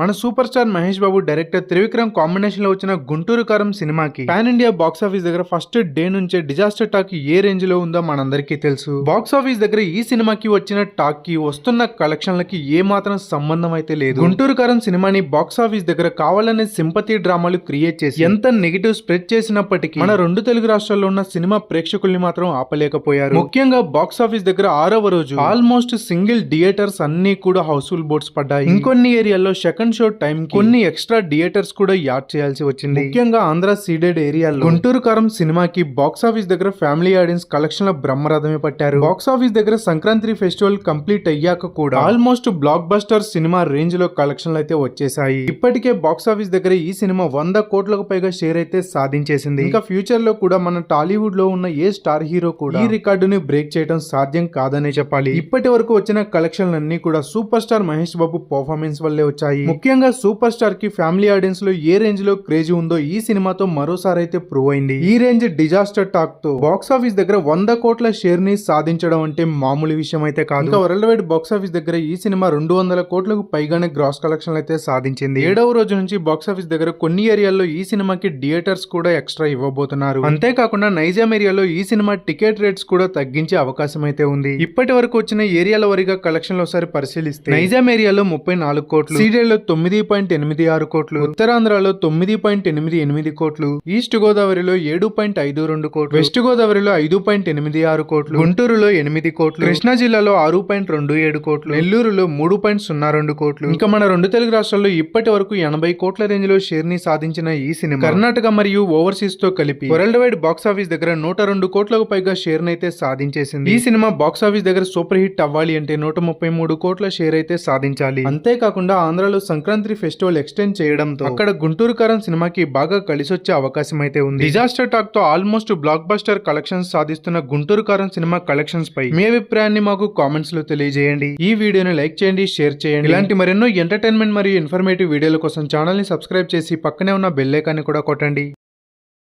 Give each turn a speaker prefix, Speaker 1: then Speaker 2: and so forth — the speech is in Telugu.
Speaker 1: మన super star Mahesh Babu director Trivikram కాంబినేషన్లో వచ్చిన గుంటూరు కారం సినిమాకి పాన్ ఇండియా బాక్స్ ఆఫీస్ దగ్గర ఫస్ట్ డే నుంచే డిజాస్టర్ టాక్ ఏ రేంజ్లో ఉందో మనందరికీ తెలుసు. బాక్స్ ఆఫీస్ దగ్గర ఈ సినిమాకి వచ్చిన టాక్కి వస్తున్న కలెక్షన్లకి ఏ మాత్రం సంబంధం అయితే లేదు. గుంటూరు కారం సినిమాని బాక్స్ ఆఫీస్ దగ్గర కావాలనే సింపతి డ్రామాలు క్రియేట్ చేసి ఎంత నెగిటివ్ స్ప్రెడ్ చేసినప్పటికీ మన రెండు తెలుగు రాష్ట్రాల్లో ఉన్న సినిమా ప్రేక్షకుల్ని మాత్రం ఆపలేకపోయారు. ముఖ్యంగా బాక్స్ ఆఫీస్ దగ్గర ఆరవ రోజు ఆల్మోస్ట్ సింగిల్ థియేటర్స్ అన్ని కూడా హౌస్ఫుల్ బోర్డ్స్ పడ్డాయి. ఇంకొన్ని ఏరియాల్లో సెకండ్ షో టైం కొన్ని ఎక్స్ట్రా థియేటర్స్ కూడా యాడ్ చేయాల్సి వచ్చింది. ముఖ్యంగా ఆంధ్ర సీడెడ్ ఏరియాలో గుంటూరు కారం సినిమాకి బాక్స్ ఆఫీస్ దగ్గర ఫ్యామిలీ ఆడియన్స్ కలెక్షన్ బ్రహ్మరథమే పట్టారు. బాక్స్ ఆఫీస్ దగ్గర సంక్రాంతి ఫెస్టివల్ కంప్లీట్ అయ్యాక కూడా ఆల్మోస్ట్ బ్లాక్ బస్టర్ సినిమా రేంజ్లో కలెక్షన్లు అయితే వచ్చేసాయి. ఇప్పటికే బాక్స్ ఆఫీస్ దగ్గర ఈ సినిమా వంద కోట్లకు పైగా షేర్ అయితే సాధించేసింది. ఇంకా ఫ్యూచర్లో కూడా మన టాలీవుడ్లో ఉన్న ఏ స్టార్ హీరో కూడా ఈ రికార్డుని బ్రేక్ చేయడం సాధ్యం కాదనే చెప్పాలి. ఇప్పటి వరకు వచ్చిన కలెక్షన్లు అన్ని కూడా super star Mahesh Babu performance వల్లే వచ్చాయి. ముఖ్యంగా సూపర్ స్టార్కి ఫ్యామిలీ ఆడియన్స్లో ఏ రేంజ్లో క్రేజీ ఉందో ఈ సినిమాతో మరోసారి అయితే ప్రూవ్ అయింది. ఈ రేంజ్ డిజాస్టర్ టాక్తో బాక్స్ ఆఫీస్ దగ్గర వంద కోట్ల షేర్ని సాధించడం అంటే మామూలు విషయం అయితే కాదు. ఇంకా వరల్డ్ వైడ్ బాక్స్ ఆఫీస్ దగ్గర ఈ సినిమా రెండు వందల కోట్లకు పైగానే గ్రాస్ కలెక్షన్లు అయితే సాధించింది. ఏడవ రోజు నుంచి బాక్స్ ఆఫీస్ దగ్గర కొన్ని ఏరియాల్లో ఈ సినిమాకి థియేటర్స్ కూడా ఎక్స్ట్రా ఇవ్వబోతున్నారు. అంతేకాకుండా నైజాం ఏరియాలో ఈ సినిమా టికెట్ రేట్స్ కూడా తగ్గించే అవకాశం అయితే ఉంది. ఇప్పటి వరకు వచ్చిన ఏరియాల వారీగా కలెక్షన్లు ఒకసారి పరిశీలిస్తే నైజాం ఏరియాలో ముప్పై నాలుగు కోట్లు. సీరియల్లో తొమ్మిది పాయింట్ ఎనిమిది ఆరు కోట్లు ఉత్తరాంధ్రలో తొమ్మిది పాయింట్ ఎనిమిది ఎనిమిది కోట్లు ఈస్ట్ గోదావరిలో ఏడు పాయింట్ ఐదు రెండు కోట్లు వెస్ట్ గోదావరిలో ఐదు పాయింట్ ఎనిమిది ఆరు కోట్లు గుంటూరులో ఎనిమిది కోట్లు కృష్ణా జిల్లాలో ఆరు పాయింట్ రెండు ఏడు కోట్లు నెల్లూరులో మూడు పాయింట్ సున్నా రెండు కోట్లు. ఇంకా మన రెండు తెలుగు రాష్ట్రాల్లో ఇప్పటి వరకు ఎనభై కోట్ల రేంజ్లో షేర్ని సాధించిన ఈ సినిమా కర్ణాటక మరియు ఓవర్సీస్తో కలిపి వరల్డ్ వైడ్ బాక్స్ ఆఫీస్ దగ్గర నూట రెండు కోట్లకు పైగా షేర్ అయితే సాధించేసింది. ఈ సినిమా బాక్స్ ఆఫీస్ దగ్గర సూపర్ హిట్ అవ్వాలి అంటే నూట ముప్పై మూడు కోట్ల షేర్ అయితే సాధించాలి. అంతేకాకుండా ఆంధ్రలో సంక్రాంతి ఫెస్టివల్ ఎక్స్టెండ్ చేయడంతో అక్కడ గుంటూరు కారం సినిమాకి బాగా కలిసొచ్చే అవకాశం అయితే ఉంది. డిజాస్టర్ టాక్తో ఆల్మోస్ట్ బ్లాక్ బస్టర్ కలెక్షన్స్ సాధిస్తున్న గుంటూరు కారం సినిమా కలెక్షన్స్ పై మీ అభిప్రాయాన్ని మాకు కామెంట్స్లో తెలియజేయండి. ఈ వీడియోని లైక్ చేయండి షేర్ చేయండి. ఇలాంటి మరెన్నో ఎంటర్టైన్మెంట్ మరియు ఇన్ఫర్మేటివ్ వీడియోల కోసం ఛానల్ని సబ్స్క్రైబ్ చేసి పక్కనే ఉన్న బెల్ ఐకాన్ని కూడా కొట్టండి.